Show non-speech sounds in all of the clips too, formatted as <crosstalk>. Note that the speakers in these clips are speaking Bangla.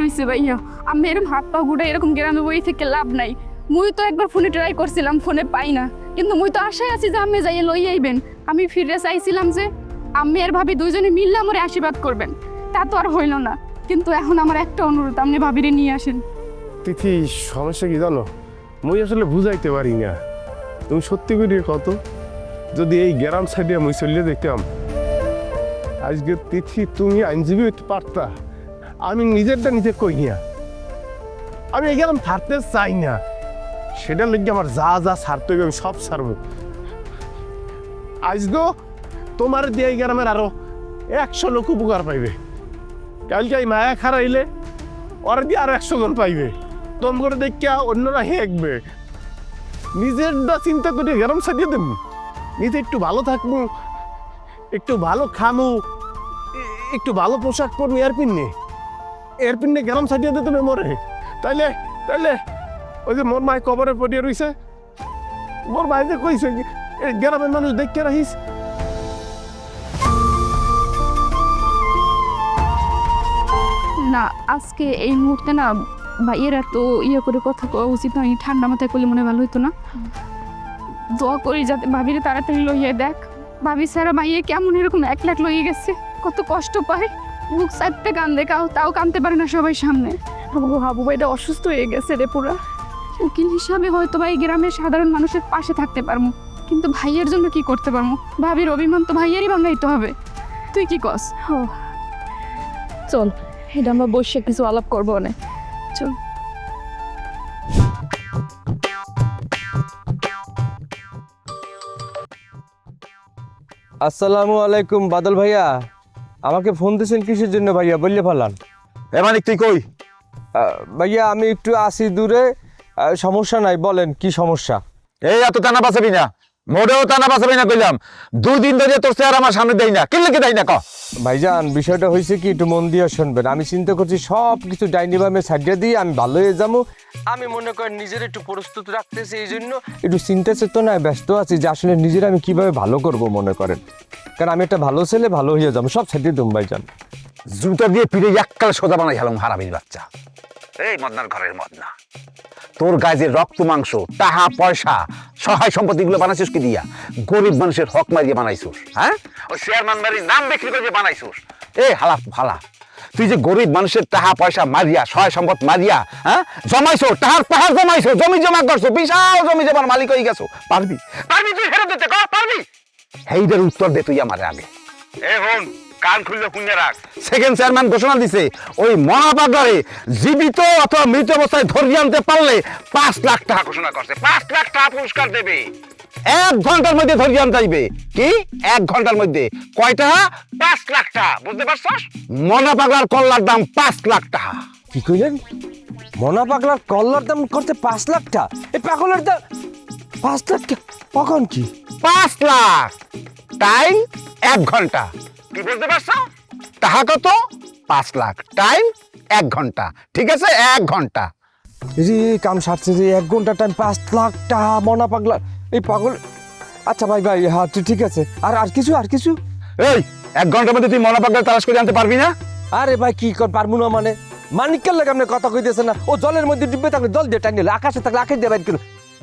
হয়েছে ভাইয়া। আমি হাত পা গুড়ে এরকম গ্রামে বই থেকে লাভ নাই। মুই তো একবার ফোনে ট্রাই করছিলাম, ফোনে পাই না। কিন্তু মুই তো আশায় আছি যে আমি যাইয়ে লই আইবেন। আমি ফিরে চাইছিলাম যে আমি আর ভাবি দুইজনে মিললে আমার আশীর্বাদ করবেন। তা তো আর হইল না। কিন্তু এখন আমার একটা অনুরোধ, আপনি ভাবিরে নিয়ে আসেন। তিথি, সমস্যা কি জানো? মুই আসলে বুঝাইতে পারি না। তুমি সত্যি করে কত যদি এই গ্রাম সাইডে মুই চলিয়ে দেখতাম আজকে তিথি তুমি আইনজীবী হইতে পারতা। আমি নিজেরটা নিজে কই না আমি এই গ্রাম ছাড়তে চাই না। সেটার লেগে আমার যা যা ছাড়তে হবে আমি সব ছাড়বো। আজগো তোমার দিয়ে এই গ্রামের আরও একশো লোক উপকার পাইবে। কালকে এই মায়া খারাইলে ওর দিয়ে আরও একশো জন পাইবে। তোম করে দেখিয়া অন্যরা হেঁকবে। নিজেরটা চিন্তা করে গরম সাজিয়ে দেব। নিজে একটু ভালো থাকব, একটু ভালো খামু একটু ভালো পোশাক পরবো এয়ার পিন্নে পিন্নে গরম সাজিয়ে দিতে হবে মরে তাইলে তাইলে, ওই যে মোর মায় কবরে পড়িয়ে রইছে মোর মায় যে কইছে গ্রামের মানুষ দেখতে রাখিস না, আজকে এই মুহূর্তে না ভাইয়ের এত ইয়ে করে কথা কওয়া উচিত নয় ঠান্ডা মাথায় করলে মনে ভালো হতো না। দোয়া করি যাতে ভাবিরে তাড়াতাড়ি লইয়ে দেখ। ভাবি স্যারা ভাইয়ে কেমন এরকম এক লাখ লইয়ে গেছে, কত কষ্ট পায়। বুক চারটে কান্দে কাও তাও কানতে পারে না সবাই সামনে। হাবু হাবু ভাইটা অসুস্থ হয়ে গেছে রে পুরা। উকিল হিসাবে হয়তো ভাই গ্রামের সাধারণ মানুষের পাশে থাকতে পারব কিন্তু ভাইয়ের জন্য কি করতে পারব ভাবির অভিমান তো ভাইয়েরই ভাঙাইতে হবে। তুই কি কস? চল এটা আমরা বসে কিছু আলাপ করব না চল। আসসালামু আলাইকুম বাদল ভাইয়া। আমাকে ফোন দিয়েছেন কিসের জন্য ভাইয়া? বললে ফেলান এ মানিক তুই কই? ভাইয়া আমি একটু আসি দূরে। সমস্যা নাই বলেন কি সমস্যা? এই এত টানা বাঁচাবি না। মোটেও টানা বাঁচাবি না কইলাম। দুই দিন ধরে তোর চেয়ার আমার সামনে দেই না। কিনলে কি দেই না ক? ভাইজান বিষয়টা হয়েছে কি একটু মন দিয়ে শুনবেন। আমি চিন্তা করছি সব কিছু ডাইনি বামে সাইডে দিয়ে আমি ভালো হয়ে যাব। আমি মনে করি নিজের একটু প্রস্তুত রাখতেছি এই জন্য। একটু চিন্তা চেতনায় ব্যস্ত আছি যে আসলে নিজের আমি কীভাবে ভালো করব মনে করেন। কারণ আমি একটা ভালো ছেলে ভালো হয়ে যাব। সব সাইডে দুম ভাইজান। জুতা দিয়ে পিড়ে এককাল সোজা বানাই হেলাম হারামির বাচ্চা। এই মদনার ঘরের মদনা। তোর যে রক্ত মাংস, টাহা, পয়সা, সহায় সম্পত্তি গুলো বানাইছিস কি দিয়া? গরিব মানুষের হক মারিয়ে বানাইছিস হ্যাঁ? ওই চেয়ারম্যান বাড়ির নাম বিক্রি করে বানাইছিস। এই হালা ভালা তুই যে গরিব মানুষের টাকা পয়সা মারিয়া, সহায় সম্পদ মারিয়া হ্যাঁ? জমাইছো, টাহার পাহাড় জমাইছো, জমি জমা করছ, বিশাল জমি জমার মালিক হয়ে গেছো। পারবি? পারবি তুই ফেরত দিতে পারবি? হেইদের উত্তর দে তুই আমার আগে। এ হন কান খুললে শুনে রাখ সেকেন্ড চেয়ারম্যান ঘোষণা দিছে ওই মহাপাগড়ে জীবিত অথবা মৃত অবস্থায় ধরিয়ে আনতে পারলে পাঁচ লাখ টাকা ঘোষণা করছে। পাঁচ লাখ টাকা পুরস্কার দেবে। এক ঘণ্টার মধ্যে ধরিয়ে আনতে যাইবে কি? এক ঘণ্টার মধ্যে। কয় টাকা? পাঁচ লাখ টাকা। বুঝতে পারছস? মনা পাগলার কল্লার দাম পাঁচ লাখ টাকা। কি কইলেন? মনা পাগলার কল্লার দাম করতে পাঁচ লাখ টাকা? এই পাগলের দাম পাঁচ লাখ টাকা কখন কি? পাঁচ লাখ। টাইম এক ঘণ্টা। কি বুঝতে পারছ? টাকা কত? পাঁচ লাখ। টাইম এক ঘণ্টা। ঠিক আছে? এক ঘণ্টা। রে কাম সারছে যে এক ঘণ্টা টাইম পাঁচ লাখ টাকা মনা পাগলা। এই পাগল। আচ্ছা ভাই ভাই হ্যাঁ তুই ঠিক আছে। আর আর কিছু আর কিছু? এই এক ঘণ্টার মধ্যে তুই মনা পাগলার তালাশ করে আনতে পারবি না? আরে ভাই কি কর পারব না মানে? মানিকের লাগে আপনি কথা কইতেছে না। ও জলের মধ্যে ডুববে থাকলে জল দিয়ে টাইনে আকাশে থাকলে আকাশ দিয়ে বাইর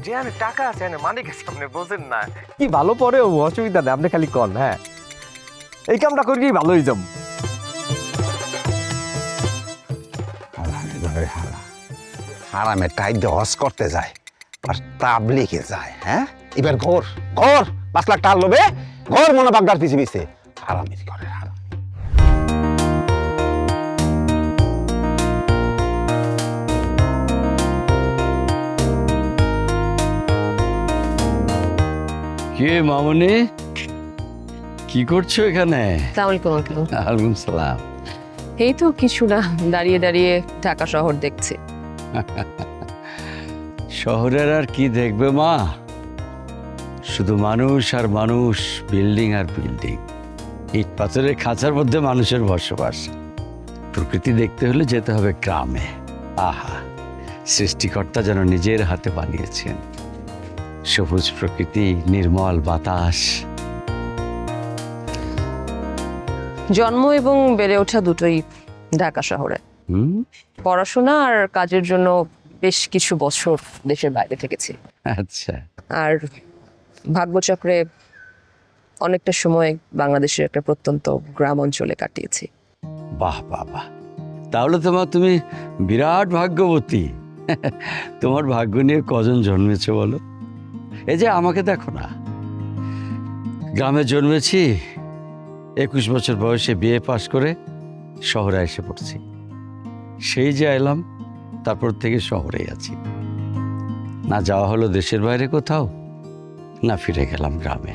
যে আমি টাকা আছে না মানিকের সামনে বোঝেন না। কি ভালো পরে ও অসুবিধা নেই। আপনি খালি কন হ্যাঁ। এই কামটা করলেই ভালো হয়ে যাব হারামে টাইট দিয়ে হস করতে যায় আর তাবলিকে যায় হ্যাঁ? এবার ঘর ঘর পাঁচ লাখ টাকা লোবে ঘর মনে বাগদার পিছে পিছে। হারামির করে হারাম। কে মামনি? কি করছ এখানে? সালামালাইকুম আঙ্কেল। আলাইকুম সালাম। এই তো কিছু না দাঁড়িয়ে দাঁড়িয়ে ঢাকা শহর দেখছি। শহরের আর কি দেখবে মা? শুধু মানুষ আর মানুষ বিল্ডিং আর বিল্ডিং। ইট পাথরের খাঁচার মধ্যে মানুষের বসবাস। প্রকৃতি দেখতে হলে যেতে হবে গ্রামে। আহা সৃষ্টিকর্তা যেন নিজের হাতে বানিয়েছেন। সবুজ প্রকৃতি নির্মল বাতাস। জন্ম এবং বেড়ে ওঠা দুটোই ঢাকা শহরে। পড়াশোনা আর কাজের জন্য বেশ কিছু বছর দেশের বাইরে থেকেছি। আচ্ছা। আর ভাগ্যচক্রে অনেকটা সময় বাংলাদেশের একটা প্রত্যন্ত গ্রাম অঞ্চলে কাটিয়েছি। বাহ বাহ বাহ। তাহলে তোমার তুমি বিরাট ভাগ্যবতী। তোমার ভাগ্য নিয়ে কজন জন্মেছে বলো? এই যে আমাকে দেখো না। গ্রামে জন্মেছি একুশ বছর বয়সে বিয়ে পাশ করে শহরে এসে পড়ছি। সেই যে এলাম, তারপর থেকে শহরেই আছি। না যাওয়া হলো দেশের বাইরে কোথাও, না ফিরে গেলাম গ্রামে।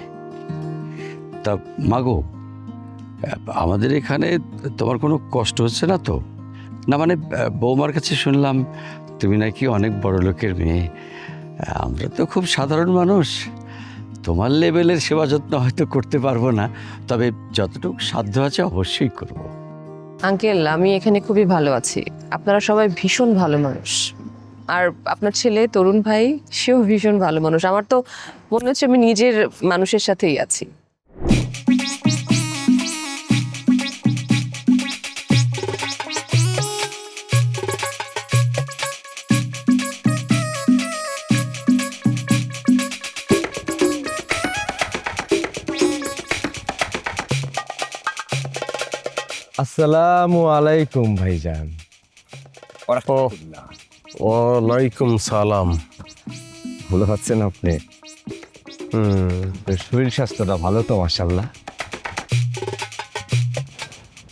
তা, মাগো, আমাদের এখানে তোমার কোনো কষ্ট হচ্ছে না তো? না মানে বৌমার কাছে শুনলাম, তুমি নাকি অনেক বড় লোকের মেয়ে। আমরা তো খুব সাধারণ মানুষ। তোমার লেভেলের সেবা যত্ন হয়তো করতে পারব না, তবে যতটুকু সাধ্য আছে অবশ্যই করব। আঙ্কেল, আমি এখানে খুবই ভালো আছি। আপনারা সবাই ভীষণ ভালো মানুষ। আর আপনার ছেলে, তরুণ ভাই, সেও ভীষণ ভালো মানুষ। আমার তো মনে হচ্ছে আমি নিজের মানুষের সাথেই আছি। আসসালামু আলাইকুম ভাইজান। ও ওয়ালাইকুম সালাম। ভালো আছেন আপনি? হুম। শরীর স্বাস্থ্যটা ভালো তো মাসাল্লাহ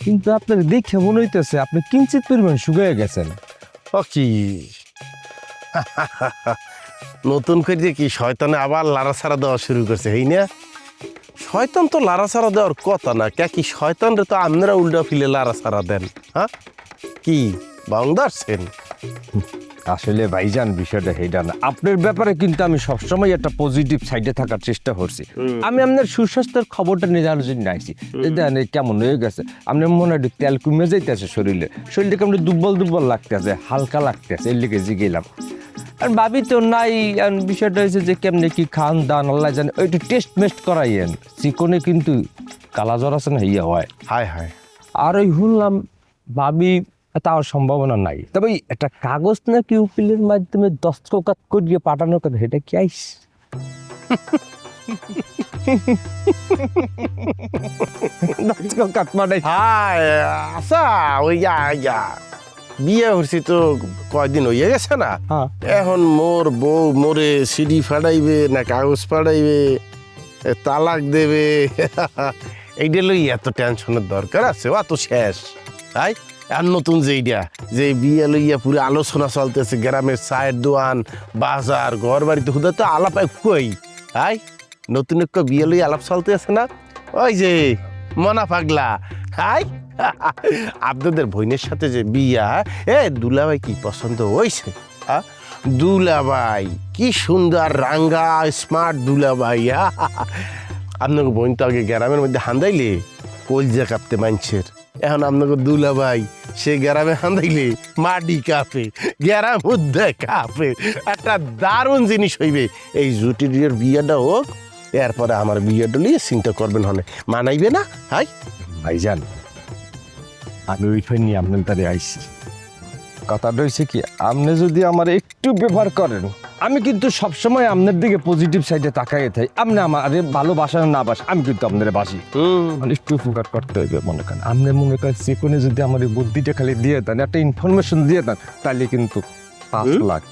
কিন্তু আপনার দেখে মনে হইতেছে আপনি কিঞ্চিত পরিমাণ শুকিয়ে গেছেন। ও কি? <laughs> নতুন করে কি শয়তানে আবার লাড়াছাড়া দেওয়া শুরু করছে এই না? শয়তান তো লাড়াছাড়া দেওয়ার কথা না। কে কি শয়তান রে তো আপনারা উল্টা ফিলে লাড়াছাড়া দেন হ্যাঁ? কি বাংদারছেন আসলে ভাইজান বিষয়টা হেটা না। আপনার ব্যাপারে কিন্তু আমি সবসময় একটা পজিটিভ সাইডে থাকার চেষ্টা করছি। আমি আপনার সুস্বাস্থ্যের খবরটা নিয়ে জানার জন্য আইছি। দেখেন কেমন হয়ে গেছে? আপনার মনে হয় তেল কমে যাইতেছে শরীরে। শরীরটা কেমন দুর্বল দুর্বল লাগতেছে হালকা লাগতেছে এর লিগে জিগেলাম আর ভাবি তো নাই বিষয়টা হয়েছে যে কেমনে কি খান দান আল্লাহ জানে। একটু টেস্ট মেস্ট করাইয়েন। চিকনে কিন্তু কালা জ্বর আছে না ইয়ে হয়। হায় হায়। আর ওই শুনলাম ভাবি তার সম্ভাবনা নাই। তবে একটা কাগজ নাকি উকিলের মাধ্যমে দস্তখত করিয়ে পাঠানোর কথা এটা কি আইস? দস্তখত মানে হায় আচ্ছা ওই ইয়া ইয়া বিয়ে হচ্ছে তো কয়দিন হইয়া গেছে না? হ্যাঁ। এখন মোর বউ মোরে সিডি ফাটাইবে না কাগজ ফাটাইবে এ, তালাক দেবে। <laughs> এইটা লই এত টেনশনের দরকার আছে ও তো শেষ। তাই? আর নতুন যেইটা যে বিয়ে লইয়া পুরো আলোচনা চলতেছে গ্রামের চায়ের দোয়ান বাজার ঘর বাড়িতে হুদা তো আলাপ কই তাই? নতুন এক বিয়ে লইয়া আলাপ চলতে আছে না? ওই যে মনা পাগলা হাই আপনাদের বোনের সাথে যে বিয়া, এ, দুলাভাই কি পছন্দ হয়েছে? হ্যাঁ দুলাভাই, কি সুন্দর, রাঙ্গা স্মার্ট দুলাভাই আপনাকে বোন তো আগে গ্রামের মধ্যে হান্দাইলে কলজা কাঁপতে মানছের এখন আপনাকে দুলাভাই, সে গ্রামে হান্দাইলে, মাটি কাঁপে, গ্রাম মধ্যে কাঁপে। একটা দারুণ জিনিস হইবে, এই জুটির বিয়েটা হোক, এরপরে আমার বিয়েটা নিয়ে চিন্তা করবেন হনে। মানাইবে না? হাই, ভাইজান। আমি ওইখানে নিয়ে আপনার তারে আইসি কথাটা হয়েছে কি আপনি যদি আমার একটু ব্যবহার করেন আমি কিন্তু সবসময় আপনার দিকে পজিটিভ সাইডে তাকাই থাই আপনি আমার ভালোবাসা না বাসা আমি কিন্তু আপনার বাসি। মানে একটু উপকার করতে হবে মনে করেন। আপনি মনে করেন যে কোনো যদি আমার বুদ্ধিটা খালি দিয়ে দেন একটা ইনফরমেশন দিয়ে দেন তাহলে কিন্তু পাঁচ? লাখ।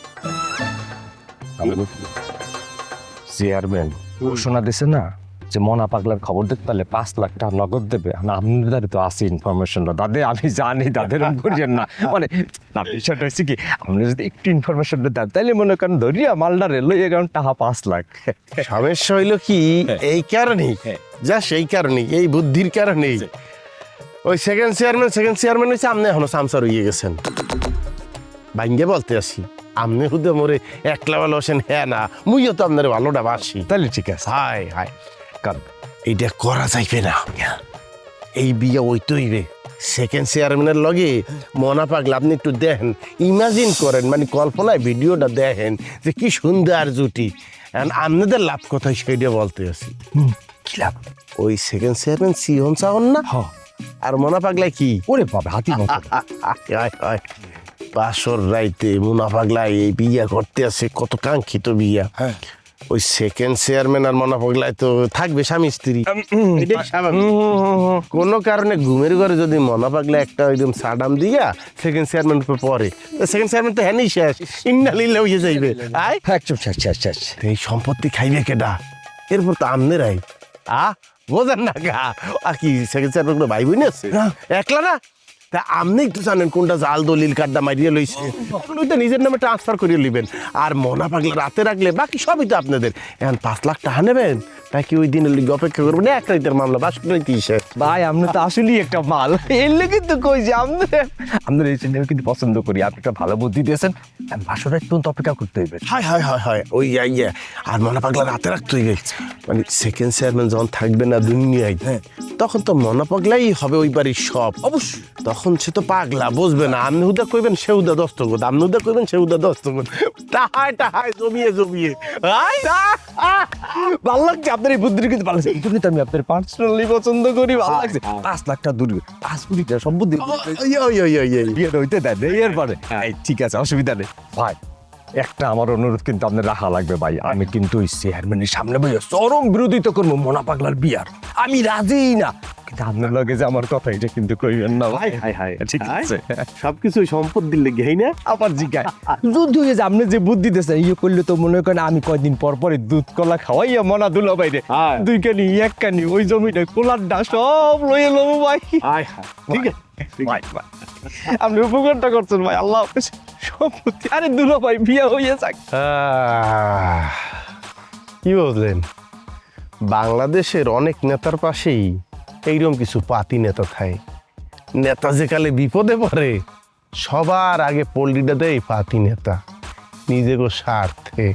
চেয়ারম্যান ঘোষণা দিছে না? যে মনা পাগলার খবর দেখতে পারলে পাঁচ লাখ টাকা নগদ দেবে। আপনাদের তো আছে ইনফরমেশনটা দাদে আমি জানি দাদের করিয়েন না। মানে না বিষয়টা হচ্ছে কি আপনি যদি একটু ইনফরমেশনটা দেন তাহলে মনে করেন ধরিয়া মালদা রেলওয়ে এগারো টাকা পাঁচ লাখ। সমস্যা হইল কি এই কারণেই। যা সেই কারণেই এই বুদ্ধির কারণেই। ওই সেকেন্ড চেয়ারম্যান সেকেন্ড চেয়ারম্যান হয়েছে আপনি এখনও সামসার হইয়ে গেছেন। ভাঙ্গে বলতে আসি আপনি হুদে মোরে একলা ভালো আছেন হ্যাঁ না মুইও তো আপনার ভালোটা বাসি। তাহলে ঠিক আছে। হায় হায়। কারণ এইটা করা যাইবে না। এই বিয়ে ওই তৈবে সেকেন্ড চেয়ারম্যানের লগে মনা পাগলা আপনি একটু দেখেন। ইমাজিন করেন মানে কল্পনায় ভিডিওটা দেখেন যে কি সুন্দর জুটি। আপনাদের লাভ কোথায় সেইটা বলতে আছি। কি লাভ? ওই সেকেন্ড চেয়ারম্যান সিহন চাহন না? হ আর মনা পাগলায় কি? ওরে বাবা হাতি। বাসর রাইতে মুনা পাগলায় এই বিয়া করতে আছে কত কাঙ্ক্ষিত বিয়া। হ্যাঁ। ওই সেকেন্ড চেয়ারম্যান আর মনা পাগলায় তো থাকবে স্বামী স্ত্রী। কোনো কারণে ঘুমের ঘরে যদি মনা পাগলা একটা একদম সাডাম দিয়া সেকেন্ড চেয়ারম্যান পরে সেকেন্ড চেয়ারম্যান তো হ্যানি শেষ। ইন্নালিল্লা হয়ে যাইবে আয়। শেষ শেষ শেষ এই সম্পত্তি খাইবে কেডা? এরপর তো আমনেরাই আ বোঝেন না গা। আর কি সেকেন্ড চেয়ারম্যান কোনো ভাই বোন আছে একলা না? তা আপনি একটু জানেন কোনটা জাল দলিল কার্ডটা মারিয়ে লইছে? ওইটা নিজের নামে ট্রান্সফার করিয়ে নেবেন আর মনা পাগলা রাতে রাখলে বাকি সবই তো আপনাদের। এখন পাঁচ লাখ টাকা নেবেন? নাকি ওই দিনের লিগে অপেক্ষা করবেন এক রাইতের মামলা বাস রাইতে ইসে ভাই আপনি তো আসলেই একটা মাল। এর লেগে তো কই যে আপনার আপনার এই চ্যানেল কিন্তু পছন্দ করি আপনি একটা ভালো বুদ্ধি দিয়েছেন। পর্যন্ত অপেক্ষা করতে হইবে। হায় হায় হায় হায় ওই ইয়া ইয়া আর মনা পাগলা রাতে রাখতে হইবে। মানে সেকেন্ড চেয়ারম্যান যখন থাকবে না দুনিয়ায় হ্যাঁ তখন তো মনে পাগলাই হবে ওই বাড়ির সব। অবশ্যই। তখন সে তো পাগলা বুঝবে না। আপনি হুদা কইবেন সে হুদা দস্তগত আপনি হুদা কইবেন সে হুদা দস্তগত টাহায় টাহায় জমিয়ে জমিয়ে। আয়! ভালো লাগছে আপনার এই বুদ্ধির কিন্তু ভালো লাগছে। এই জন্যই তো আমি আপনার পার্সোনালি পছন্দ করি ভালো লাগছে। পাঁচ লাখ টাকা দূর পাঁচ কোটি টাকা ইয়ে। বিয়েটা হইতে দেন এরপরে। এই, ঠিক আছে অসুবিধা নেই। ভাই একটা আমার অনুরোধ কিন্তু আপনার রাখা লাগবে ভাই। আমি কিন্তু ওই চেয়ারম্যানের সামনে বই চরম বিরোধিতা করব মোনা পাগলার বিয়ার। আমি রাজি না। কিন্তু আপনার লগে যে আমার কথা এটা কিন্তু কইবেন না ভাই। হায় হায় ঠিক আছে। সবকিছু সম্পত্তির লেগে হই না? আবার জিগায়। যদি হয়ে যে আপনি যে বুদ্ধি দিয়েছেন ইয়ে করলে তো মনে করেন আমি কয়দিন পর পরে দুধ কলা খাওয়াইয়া মনা দুলা বাইরে। দুই কানি এক কানি ওই জমিটা কোলার ডা সব লইয়ে লবো ভাই। আয় হায় ঠিক আছে ভাই ভাই আপনি উপকারটা করছেন ভাই আল্লাহ সম্পত্তি। আরে দুলো ভাই বিয়ে হইয়া যাক। কি বললেন? বাংলাদেশের অনেক নেতার পাশেই এইরকম কিছু পাতি নেতা থাকে নেতা যে কালে বিপদে পড়ে সবার আগে পল্লীটা দেয় পাতি নেতা। নিজেকে স্বার্থে.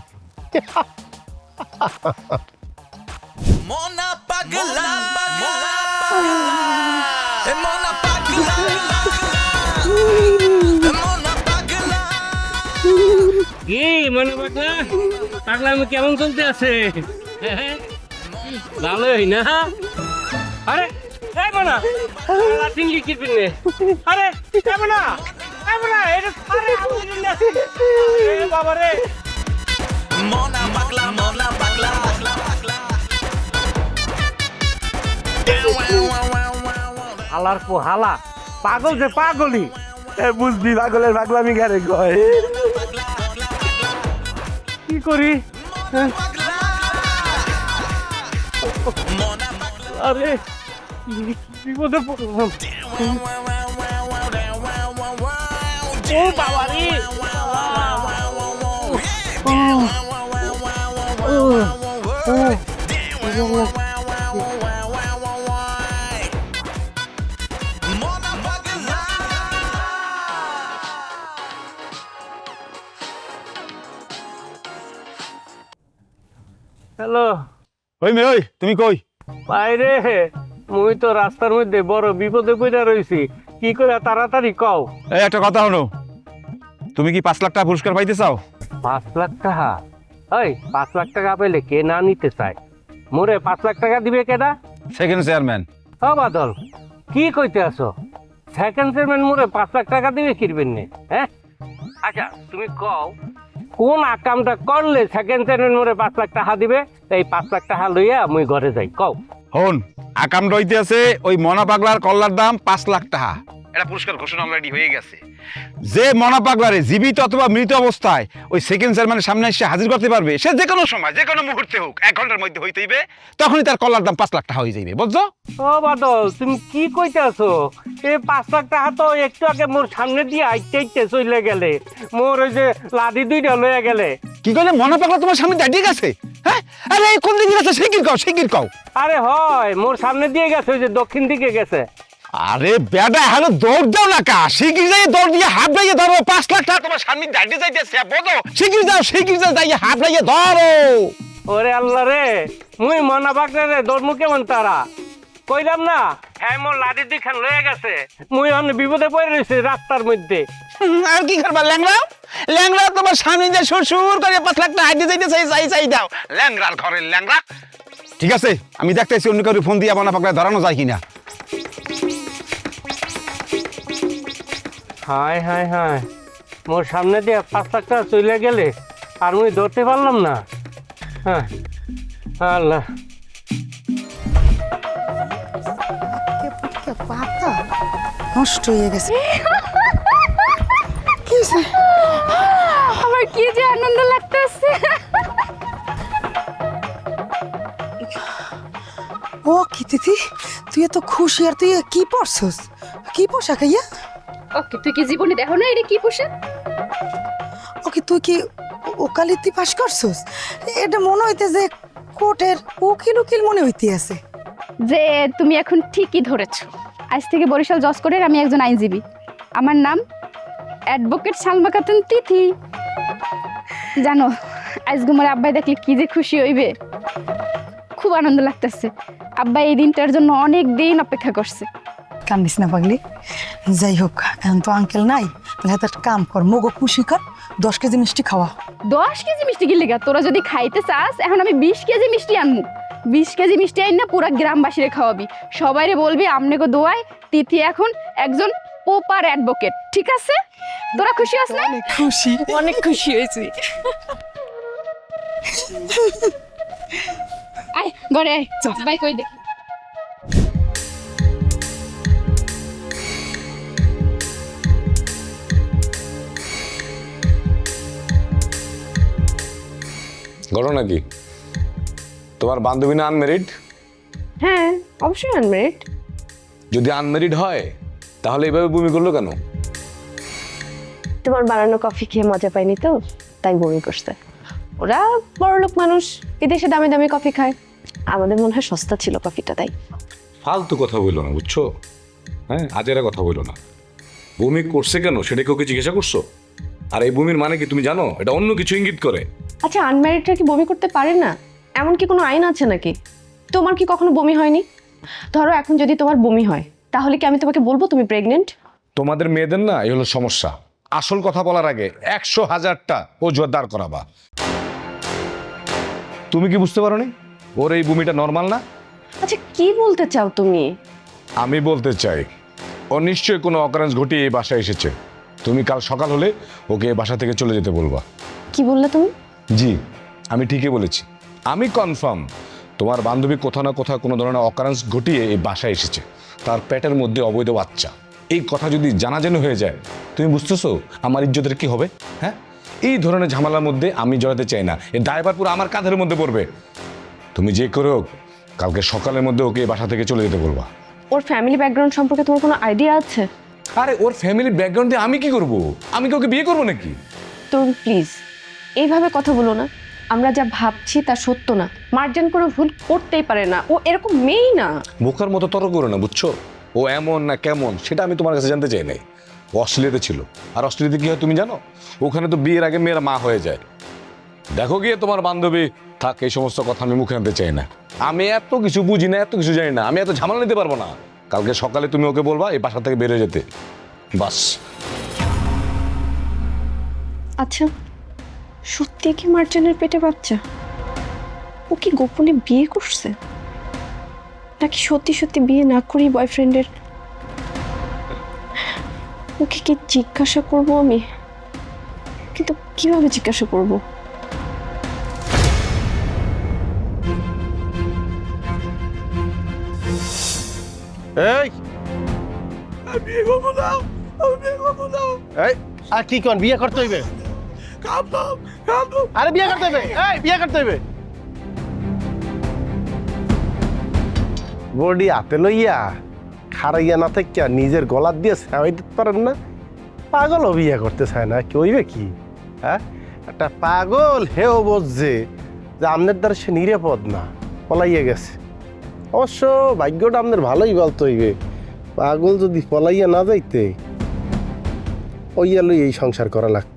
কি মনে পাগলা পাগলা। আমি কেমন চলতে আছে? ভালোই না? আরে এই মনা চিংড়ি কি পিনে আরে এই মনা এই মনা এটা আরে এ বাবা রে। Mona Pagla, Pagla, Pagla. হালার পো হালা। পাগল যে পাগলি। এ বুঝবি পাগলের পাগলামি গারে কয়? কি করি? আরে। বিপদে পড়লাম ও বাবা রে হ্যালো ওই মে ওই তুমি কই? বাইরে। মুই তো রাস্তার মধ্যে বড় বিপদে পড়ে রইছি। কি করে তাড়াতাড়ি কও? এই একটা কথা হলো তুমি কি পাঁচ লাখ টাকা পুরস্কার পাইতে চাও? পাঁচ লাখ টাকা? ওই পাঁচ লাখ টাকা পেলে কে না নিতে চায়? মোরে পাঁচ লাখ টাকা দিবে কেডা? সেকেন্ড চেয়ারম্যান ও বাদল কি কইতে আছো? সেকেন্ড চেয়ারম্যান মোরে পাঁচ লাখ টাকা দিবে কিনবেন নে হ্যাঁ? আচ্ছা তুমি কও কোন আকামটা করলে সেকেন্ড সেকেন্ড মোরে পাঁচ লাখ টাকা দিবে এই পাঁচ লাখ টাকা লইয়া মুই ঘরে যাই, কও। হন, আকাম রইতে আছে ওই মনা পাগলার কল্লার দাম পাঁচ লাখ টাকা। এটা পুরস্কার ঘোষণা অলরেডি হয়ে গেছে। যে মনা পাগলারে জীবিত অথবা মৃত অবস্থায় ওই সেকেন্ড চেয়ারম্যানের সামনে এসে হাজির করতে পারবে সে যে কোনো সময় যে কোনো মুহূর্তে হোক এক ঘণ্টার মধ্যে হইতেইবে তখনই তার কল্লার দাম পাঁচ লাখ টাকা হয়ে যাইবে বুঝছ? ও বাদল তুমি কি কইতে আছো এই পাঁচ লাখ টাকা তো একটু আগে মোর সামনে দিয়ে আইতে আইতে চলে গেলে। মোর ওই যে লাদি দুইটা লইয়া গেলে। কি করলে মনা পাগলা তোমার সামনে দাঁড়িয়ে গেছে হ্যাঁ? আরে কোন দিকে গেছে? শিগগির কও শিগগির কও। আরে হয় মোর সামনে দিয়ে গেছে ওই যে দক্ষিণ দিকে গেছে। আরে বেটা হ্যালো দৌড় দাও না কা। শিগগির যাই দৌড় দিয়ে হাত লাগিয়ে ধরো পাঁচ লাখ টাকা। তোমার সামনে দাঁড়িয়ে যাইতেছে বোঝো শিগগির যাও শিগগির যাও যাই হাত লাগিয়ে ধরো। ওরে আল্লাহ রে মুই মনা বাগরে রে দৌড়মু কেমন তারা? কইলাম না হ্যাঁ মোর লাদি দুইখান লয়ে গেছে। মুই অন্য বিপদে পড়ে রয়েছে রাস্তার মধ্যে। আর কি করবা ল্যাংড়া? ল্যাংড়া তোমার সামনে যে সুর সুর করে পাঁচ লাখ টাকা হাইতে যাইতে চাই চাই চাই দাও। ল্যাংড়ার ঘরের ল্যাংড়া। ঠিক আছে আমি দেখতেছি অন্য কাউকে ফোন দিয়ে বানা পাকড়া ধরানো যায় কিনা। হায় হায় হায়। মোর সামনে দিয়ে পাঁচ লাখ টাকা চলে গেলে আর মুই ধরতে পারলাম না। হ্যাঁ আল্লাহ। পাতা? নষ্ট হয়ে গেছে। কি? আমার কি যে আনন্দ লাগতেছে। ও কি তিথি? তুই এত খুশি আর তুই কি পরছস? কি পোশাক ইয়া ওকে তুই কি জীবনে দেখো না এটা কি পোশাক? ওকে তুই কি ওকালিতি পাস করছস? এটা মনে হইতে যে কোর্টের উকিল উকিল মনে হইতে আছে। যে তুমি এখন ঠিকই ধরেছ। আজ থেকে বরিশাল জজ করে আমি একজন আইনজীবী। আমার নাম অ্যাডভোকেট সালমা খাতুন তিথি। জানো আজ তোমার আব্বাই দেখলে কি যে খুশি হইবে। খুব আনন্দ লাগতেছে। আব্বা এই দিনটার জন্য অনেক দিন অপেক্ষা করছে। কান্দিস না পাগলি। যাই হোক এখন তো আঙ্কেল নাই তাহলে একটা কাম কর মগো খুশি কর দশ কেজি মিষ্টি খাওয়া। দশ কেজি মিষ্টি কিনলে গা তোরা যদি খাইতে চাস এখন আমি বিশ কেজি মিষ্টি আনমু। বিশ কেজি মিষ্টি আইন না পুরা গ্রামবাসীরে খাওয়াবি। সবাইরে বলবি আমনেগো দোয়ায় তিথি এখন একজন পোপার অ্যাডভোকেট ঠিক আছে? তোরা খুশি আস না? খুশি। অনেক খুশি হয়েছি। <laughs> আয় ঘরে আয় বাই কই দেখি ঘটনা কি তোমার বান্ধবী না আনমেরিড হ্যাঁ অবশ্যই আনমেরিড যদি আনমেরিড হয় তাহলে এভাবে বমি করল কেন? তোমার বানানো কফি খেয়ে মজা পাইনি তো তাই বমি করছে। ওরা বড়লোক মানুষ বিদেশে দামি দামি কফি খায়। আমাদের মনে হয় সস্তা ছিল কফিটা তাই। ফালতু কথা বলল না বুঝছ? হ্যাঁ আজ আজেরা কথা বলল না। বমি করছে কেন সেটা কেউ কি জিজ্ঞাসা করছ? আর এই বমির মানে কি তুমি জানো? এটা অন্য কিছু ইঙ্গিত করে। আচ্ছা আনম্যারিডরা কি বমি করতে পারে না? এমন কি কোনো আইন আছে নাকি? তোমার কি কখনো বমি হয়নি? ধরো এখন যদি তোমার বমি হয় তাহলে কি আমি তোমাকে বলব তুমি প্রেগনেন্ট তোমাদের মেয়েদের না এই হলো সমস্যা। আসল কথা বলার আগে একশো হাজারটা অজুহাত দাঁড় করাবা। তুমি কি বুঝতে পারো নি ওর এই বমিটা নর্মাল না? আচ্ছা কি বলতে চাও তুমি? আমি বলতে চাই ও নিশ্চয়ই কোনো অকারেন্স ঘটিয়ে এই বাসায় এসেছে। তুমি কাল সকাল হলে ওকে এই বাসা থেকে চলে যেতে বলবা। কি বললে তুমি? জি আমি ঠিকই বলেছি। আমি কনফার্ম তোমার বান্ধবী কোথাও না কোথাও কোনো ধরনের অকারেন্স ঘটিয়ে এই বাসায় এসেছে। তার পেটের মধ্যে অবৈধ বাচ্চা। এই কথা যদি জানাজানি হয়ে যায় তুমি বুঝতেছো আমার ইজ্জতের কি হবে? হ্যাঁ? এই ধরনের ঝামেলার মধ্যে আমি জড়াতে চাই না। এই ড্রাইভার পুরো আমার কাঁধের মধ্যে পড়বে। তুমি যে করে হোক কালকে সকালের মধ্যে ওকে এই বাসা থেকে চলে যেতে বলবা। ওর ফ্যামিলি ব্যাকগ্রাউন্ড সম্পর্কে তোমার কোনো আইডিয়া আছে? আরে ওর ফ্যামিলি ব্যাকগ্রাউন্ড দিয়ে আমি কি করব? আমি কি ওকে বিয়ে করব নাকি? তরুণ প্লিজ এইভাবে কথা বলো না। আমরা যা ভাবছি তা সত্য না। মার্জিন কোনো ভুল করতেই পারে না। ও এরকম মেয়েই না। বোকার মতো তর্ক করো না বুঝছ? ও এমন না কেমন সেটা আমি তোমার কাছে জানতে চাই নাই। ও অস্ট্রেলিয়াতে ছিল। আর অস্ট্রেলিয়াতে কী হয় তুমি জানো? ওখানে তো বিয়ের আগে মেয়েরা মা হয়ে যায়। দেখো গিয়ে তোমার বান্ধবী থাক এই সমস্ত কথা আমি মুখে আনতে চাই না। আমি এত কিছু বুঝি না এত কিছু জানি না। আমি এত ঝামেলা নিতে পারব না। কালকে সকালে তুমি ওকে বলবা এই বাসা থেকে বেরিয়ে যেতে। বাস। আচ্ছা। সত্যি কি মার্জিনের পেটে বাচ্চা? ও কি গোপনে বিয়ে করছে? নাকি সত্যি সত্যি বিয়ে না করেই বয়ফ্রেন্ডের? ওকে কি জিজ্ঞাসা করব আমি? কিন্তু কীভাবে জিজ্ঞাসা করব? এই! এই আর কি কোন বিয়ে করতে হইবে? আরে বিয়ে করতে হইবে এই বিয়ে করতে হইবে বডি হাতে লইয়া খারাইয়া না থেকে নিজের গলার দিয়ে সেওয়াই দিতে পারেন না? পাগলও বিয়ে করতে চায় না কি হইবে কি? হ্যাঁ? একটা পাগল হেও বুঝছে যে আমনের দ্বারা সে নিরাপদ না পলাইয়া গেছে। অবশ্য ভাগ্যটা আমাদের ভালোই বলতে হইবে। পাগল যদি পলাইয়া না যাইতে ওইয়া লই এই সংসার করা লাগতে